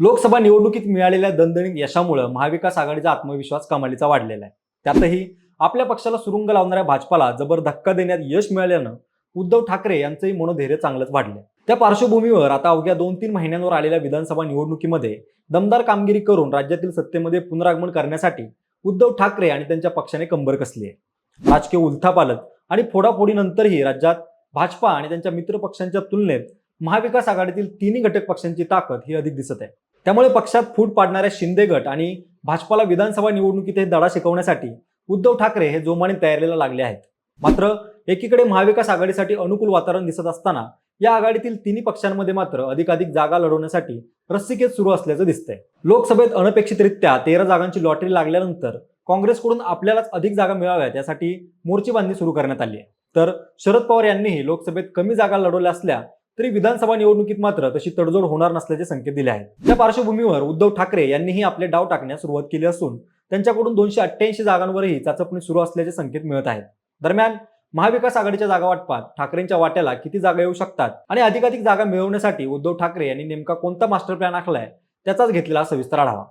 लोकसभा निवडणुकीत मिळालेल्या दणदणीत यशामुळे महाविकास आघाडीचा आत्मविश्वास कमालीचा वाढलेला आहे. त्यातही आपल्या पक्षाला सुरुंग लावणाऱ्या भाजपाला जबर धक्का देण्यात यश मिळाल्यानं उद्धव ठाकरे यांचंही मनोधैर्य चांगलंच वाढलं त्या पार्श्वभूमीवर आता अवघ्या दोन तीन महिन्यांवर आलेल्या विधानसभा निवडणुकीमध्ये दमदार कामगिरी करून राज्यातील सत्तेमध्ये पुनरागमन करण्यासाठी उद्धव ठाकरे आणि त्यांच्या पक्षाने कंबर कसली आहे. राजकीय उलथापालत आणि फोडाफोडीनंतरही राज्यात भाजपा आणि त्यांच्या मित्र पक्षांच्या तुलनेत महाविकास आघाडीतील तिन्ही घटक पक्षांची ताकद ही अधिक दिसत आहे. त्यामुळे पक्षात फूट पाडणाऱ्या शिंदे गट आणि भाजपाला विधानसभा निवडणुकीत हे धडा शिकवण्यासाठी उद्धव ठाकरे हे जोमाने तयारीला लागले आहेत. मात्र एकीकडे महाविकास आघाडीसाठी अनुकूल वातावरण दिसत असताना या आघाडीतील तिन्ही पक्षांमध्ये मात्र अधिकाधिक जागा लढवण्यासाठी रस्सीखेच सुरू असल्याचं दिसतंय. लोकसभेत अनपेक्षितरित्या तेरा जागांची लॉटरी लागल्यानंतर काँग्रेसकडून आपल्यालाच अधिक जागा मिळाव्यात यासाठी मोर्चेबांधणी सुरू करण्यात आली आहे. तर शरद पवार यांनीही लोकसभेत कमी जागा लढवल्या असल्या तरी विधानसभा निवडणुकीत मात्र तशी तडजोड होणार नसल्याचे संकेत दिले आहेत. त्या पार्श्वभूमीवर उद्धव ठाकरे यांनीही आपले डाव टाकण्यास सुरुवात केली असून त्यांच्याकडून दोनशे अठ्ठ्याऐंशी जागांवरही चाचपणी सुरू असल्याचे संकेत मिळत आहेत. दरम्यान महाविकास आघाडीच्या जागा वाटपात ठाकरेंच्या वाट्याला किती जागा येऊ शकतात आणि अधिकाधिक जागा मिळवण्यासाठी उद्धव ठाकरे यांनी नेमका कोणता मास्टर प्लॅन आखलाय त्याचाच घेतलेला सविस्तर आढावा.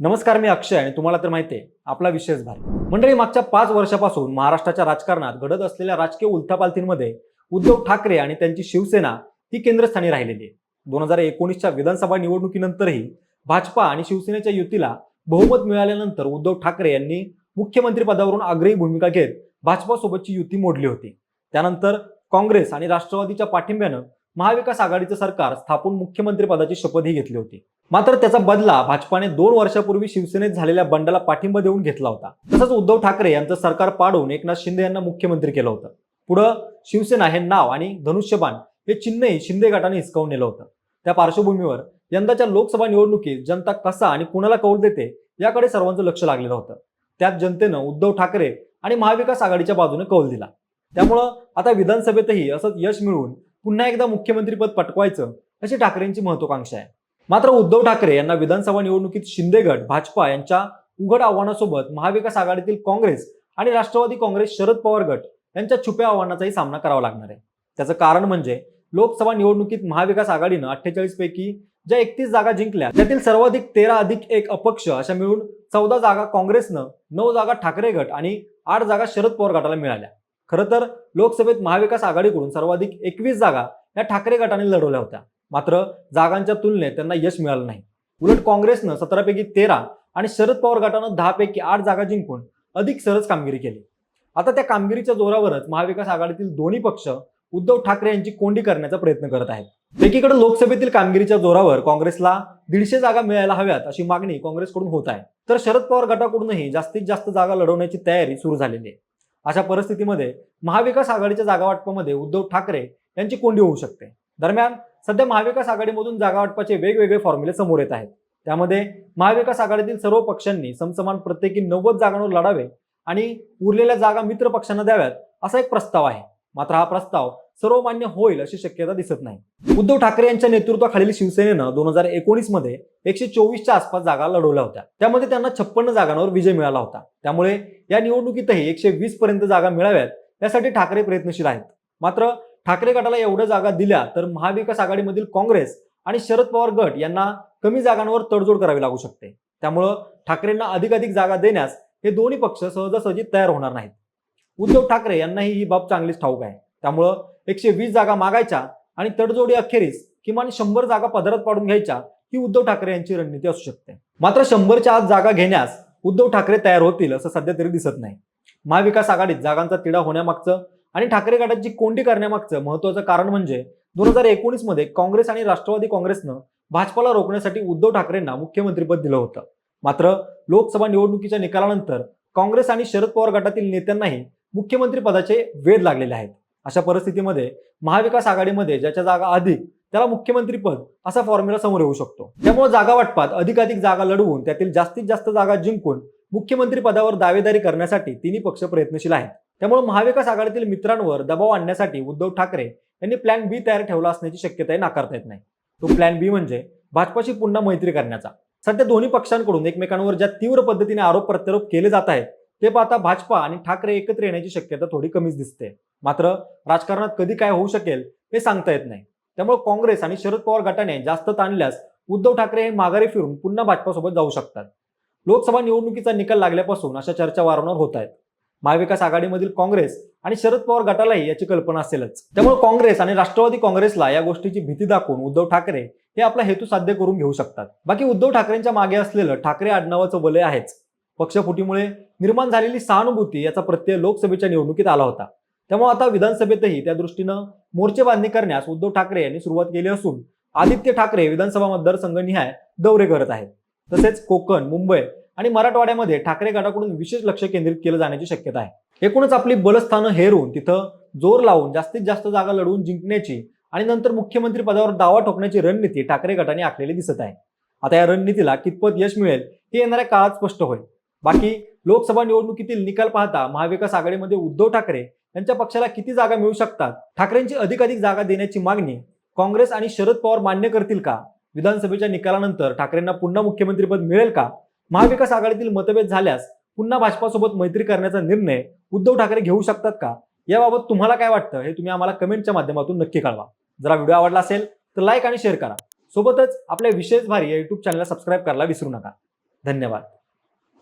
नमस्कार मी अक्षय आणि तुम्हाला तर माहिती आहे आपला विशेष भारी मंडळी मागच्या पाच वर्षापासून महाराष्ट्राच्या राजकारणात घडत असलेल्या राजकीय उलथापालथींमध्ये उद्धव ठाकरे आणि त्यांची शिवसेना ती केंद्रस्थानी राहिलेली आहे. दोन हजार एकोणीसच्या विधानसभा निवडणुकीनंतरही भाजपा आणि शिवसेनेच्या युतीला बहुमत मिळाल्यानंतर उद्धव ठाकरे यांनी मुख्यमंत्री पदावरून आग्रही भूमिका घेत भाजपासोबतची युती मोडली होती. त्यानंतर काँग्रेस आणि राष्ट्रवादीच्या पाठिंब्यानं महाविकास आघाडीचं सरकार स्थापून मुख्यमंत्री पदाची शपथही घेतली होती. मात्र त्याचा बदला भाजपाने दोन वर्षापूर्वी शिवसेनेत झालेल्या बंडाला पाठिंबा देऊन घेतला होता. तसंच उद्धव ठाकरे यांचं सरकार पाडून एकनाथ शिंदे यांना मुख्यमंत्री केलं होतं. पुढं शिवसेना हे नाव आणि धनुष्यबाण हे चिन्हही शिंदे गटाने हिसकावून नेलं होतं. त्या पार्श्वभूमीवर यंदाच्या लोकसभा निवडणुकीत जनता कसा आणि कुणाला कौल देते याकडे सर्वांचं लक्ष लागलेलं होतं. त्यात जनतेनं उद्धव ठाकरे आणि महाविकास आघाडीच्या बाजूने कौल दिला. त्यामुळं आता विधानसभेतही असंच यश मिळवून पुन्हा एकदा मुख्यमंत्रीपद पटकवायचं अशी ठाकरेंची महत्वाकांक्षा आहे. मात्र उद्धव ठाकरे यांना विधानसभा निवडणुकीत शिंदे गट भाजपा यांच्या उघड आव्हानासोबत महाविकास आघाडीतील काँग्रेस आणि राष्ट्रवादी काँग्रेस शरद पवार गट यांच्या छुप्या आव्हानाचाही सामना करावा लागणार आहे. त्याचं कारण म्हणजे लोकसभा निवडणुकीत महाविकास आघाडीनं अठ्ठेचाळीस पैकी ज्या एकतीस जागा जिंकल्या त्यातील सर्वाधिक तेरा अधिक एक अपक्ष अशा मिळून चौदा जागा काँग्रेसनं नऊ जागा ठाकरे गट आणि आठ जागा शरद पवार गटाला मिळाल्या. खरं तर लोकसभेत महाविकास आघाडीकडून सर्वाधिक एकवीस जागा या ठाकरे गटाने लढवल्या होत्या. मात्र जागांच्या तुलनेत त्यांना यश मिळालं नाही. उलट काँग्रेसनं सतरापैकी तेरा आणि शरद पवार गटानं दहा पैकी आठ जागा जिंकून अधिक सरस कामगिरी केली. आता त्या कामगिरीच्या जोरावरच महाविकास आघाडीतील दोन्ही पक्ष उद्धव ठाकरे यांची कोंडी करण्याचा प्रयत्न करत आहेत. एकीकडे लोकसभेतील कामगिरीच्या जोरावर काँग्रेसला दीडशे जागा मिळायला हव्यात अशी मागणी काँग्रेसकडून होत आहे. तर शरद पवार गटाकडूनही जास्तीत जास्त जागा लढवण्याची तयारी सुरू झालेली आहे. अशा परिस्थितीमध्ये महाविकास आघाडीच्या जागा वाटपामध्ये उद्धव ठाकरे यांची कोंडी होऊ शकते. दरम्यान सध्या महाविकास आघाडीमधून जागा वाटपाचे वेगवेगळे फॉर्म्युले समोर येत आहेत. त्यामध्ये महाविकास आघाडीतील सर्व पक्षांनी समसमान प्रत्येकी नव्वद जागांवर लढावे आणि उरलेल्या जागा मित्र पक्षांना द्याव्यात असा एक प्रस्ताव आहे. मात्र हा प्रस्ताव सर्वमान्य होईल अशी शक्यता दिसत नाही. उद्धव ठाकरे यांच्या नेतृत्वाखालील शिवसेनेनं दोन हजार एकोणीसमध्ये एकशे चोवीसच्या आसपास जागा लढवल्या होत्या. त्यामध्ये त्यांना छप्पन्न जागांवर विजय मिळाला होता. त्यामुळे या निवडणुकीतही एकशे वीस पर्यंत जागा मिळाव्यात यासाठी ठाकरे प्रयत्नशील आहेत. मात्र ठाकरे गटाला एवढ्या जागा दिल्या तर महाविकास आघाडीमधील काँग्रेस आणि शरद पवार गट यांना कमी जागांवर तडजोड करावी लागू शकते. त्यामुळं ठाकरेंना अधिकाधिक जागा देण्यास हे दोन्ही पक्ष सहजासहजी तयार होणार नाहीत. उद्धव ठाकरे यांनाही ही बाब चांगलीच ठाऊक आहे. त्यामुळं एकशे वीस जागा मागायच्या आणि तडजोडी अखेरीस किमान शंभर जागा पदरात पाडून घ्यायच्या ही उद्धव ठाकरे यांची रणनीती असू शकते. मात्र शंभरच्या आत जागा घेण्यास उद्धव ठाकरे तयार होतील असं सध्या तरी दिसत नाही. महाविकास आघाडीत जागांचा तिढा होण्यामागचं आणि ठाकरे गटाची कोंडी करण्यामागचं महत्वाचं कारण म्हणजे दोन हजार एकोणीसमध्ये काँग्रेस आणि राष्ट्रवादी काँग्रेसनं भाजपाला रोखण्यासाठी उद्धव ठाकरेंना मुख्यमंत्रीपद दिलं होतं. मात्र लोकसभा निवडणुकीच्या निकालानंतर काँग्रेस आणि शरद पवार गटातील नेत्यांनाही मुख्यमंत्री पदाचे वेध लागलेले आहेत. अशा परिस्थितीमध्ये महाविकास आघाडीमध्ये ज्याच्या जागा अधिक त्याला मुख्यमंत्रीपद असा फॉर्म्युला समोर येऊ शकतो. त्यामुळे जागा वाटपात अधिकाधिक जागा लढवून त्यातील जास्तीत जास्त जागा जिंकून मुख्यमंत्री पदावर दावेदारी करण्यासाठी तिन्ही पक्ष प्रयत्नशील आहेत. त्यामुळे महाविकास आघाडीतील मित्रांवर दबाव आणण्यासाठी उद्धव ठाकरे यांनी प्लॅन बी तयार ठेवला असण्याची शक्यताही नाकारता येत नाही. तो प्लॅन बी म्हणजे भाजपाशी पुन्हा मैत्री करण्याचा. सध्या दोन्ही पक्षांकडून एकमेकांवर ज्या तीव्र पद्धतीने आरोप प्रत्यारोप केले जात आहेत ते पाहता भाजपा आणि ठाकरे एकत्र येण्याची शक्यता थोडी कमीच दिसते. मात्र राजकारणात कधी काय होऊ शकेल हे सांगता येत नाही. त्यामुळे काँग्रेस आणि शरद पवार गटाने जास्त ताणल्यास उद्धव ठाकरे हे माघारी फिरून पुन्हा भाजपासोबत जाऊ शकतात. लोकसभा निवडणुकीचा निकाल लागल्यापासून अशा चर्चा वारंवार होत आहेत. महाविकास आघाडीमधील काँग्रेस आणि शरद पवार गटालाही याची कल्पना असेलच. त्यामुळे काँग्रेस आणि राष्ट्रवादी काँग्रेसला या गोष्टीची भीती दाखवून उद्धव ठाकरे हे आपला हेतू साध्य करून घेऊ शकतात. बाकी उद्धव ठाकरेंच्या मागे असलेलं ठाकरे आडनावाचं वलय आहेच. पक्षफुटीमुळे निर्माण झालेली सहानुभूती याचा प्रत्यय लोकसभेच्या निवडणुकीत आला होता. त्यामुळे आता विधानसभेतही त्या दृष्टीनं मोर्चे बांधणी करण्यास उद्धव ठाकरे यांनी सुरुवात केली असून आदित्य ठाकरे विधानसभा मतदारसंघनिहाय दौरे करत आहेत. तसेच कोकण मुंबई आणि मराठवाड्यामध्ये ठाकरे गटाकडून विशेष लक्ष केंद्रित केलं जाण्याची शक्यता आहे. एकूणच आपली बलस्थानं हेरून तिथं जोर लावून जास्तीत जास्त जागा लढवून जिंकण्याची आणि नंतर मुख्यमंत्री पदावर दावा ठोकण्याची रणनीती ठाकरे गटाने आखलेली दिसत आहे. आता या रणनीतीला कितपत यश मिळेल हे येणाऱ्या काळात स्पष्ट होईल. बाकी लोकसभा निवडणुकीतील निकाल पाहता महाविकास आघाडीमध्ये उद्धव ठाकरे यांच्या पक्षाला किती जागा मिळू शकतात? ठाकरेंची अधिकाधिक जागा देण्याची मागणी काँग्रेस आणि शरद पवार मान्य करतील का? विधानसभेच्या निकालानंतर ठाकरेंना पुन्हा मुख्यमंत्रीपद मिळेल का? महाविकास आघाडीतील मतभेद झाल्यास पुन्हा भाजपासोबत मैत्री करण्याचा निर्णय उद्धव ठाकरे घेऊ शकतात का? याबाबत तुम्हाला काय वाटतं? हे तुम्ही आम्हाला कमेंटच्या माध्यमातून नक्की कळवा. जरा व्हिडिओ आवडला असेल तर लाईक आणि शेअर करा. सोबतच आपल्या विशेष भारी या युट्यूब चॅनलला सबस्क्राईब करायला विसरू नका. धन्यवाद.